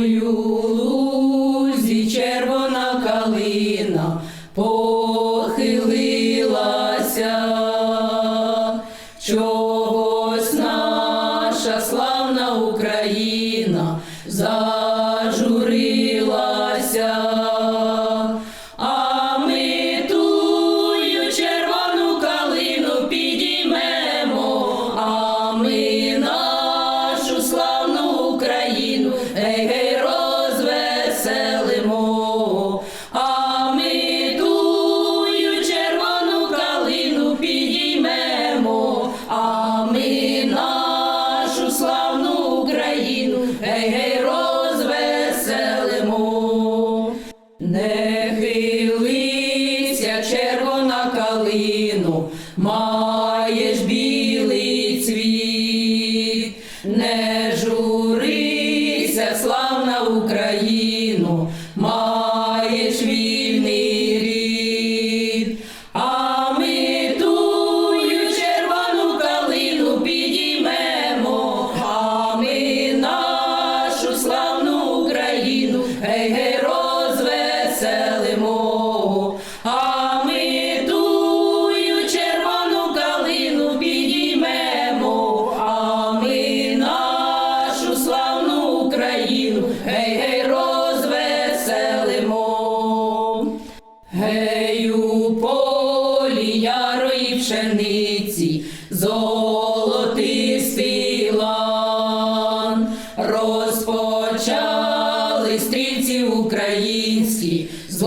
Ою лузі червона калина похилилася, чогось наша славна Україна маєш білий цвіт, не журися, славна Україну, маєш вільний рід, а ми тую червону калину підіймемо, а ми нашу славну Україну, гей, славну Україну, гей, гей, розвеселимо. Гей, у полі ярої пшениці, золотистий лан, розпочали стрільці українські з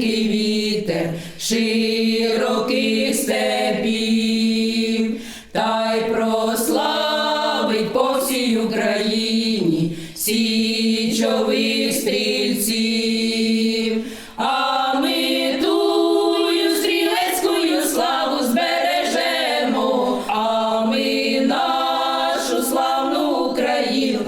буйнесенький вітер широких степів, та й прославить по всій Україні січових стрільців. А ми тую стрілецькую славу збережемо, а ми нашу славну Україну,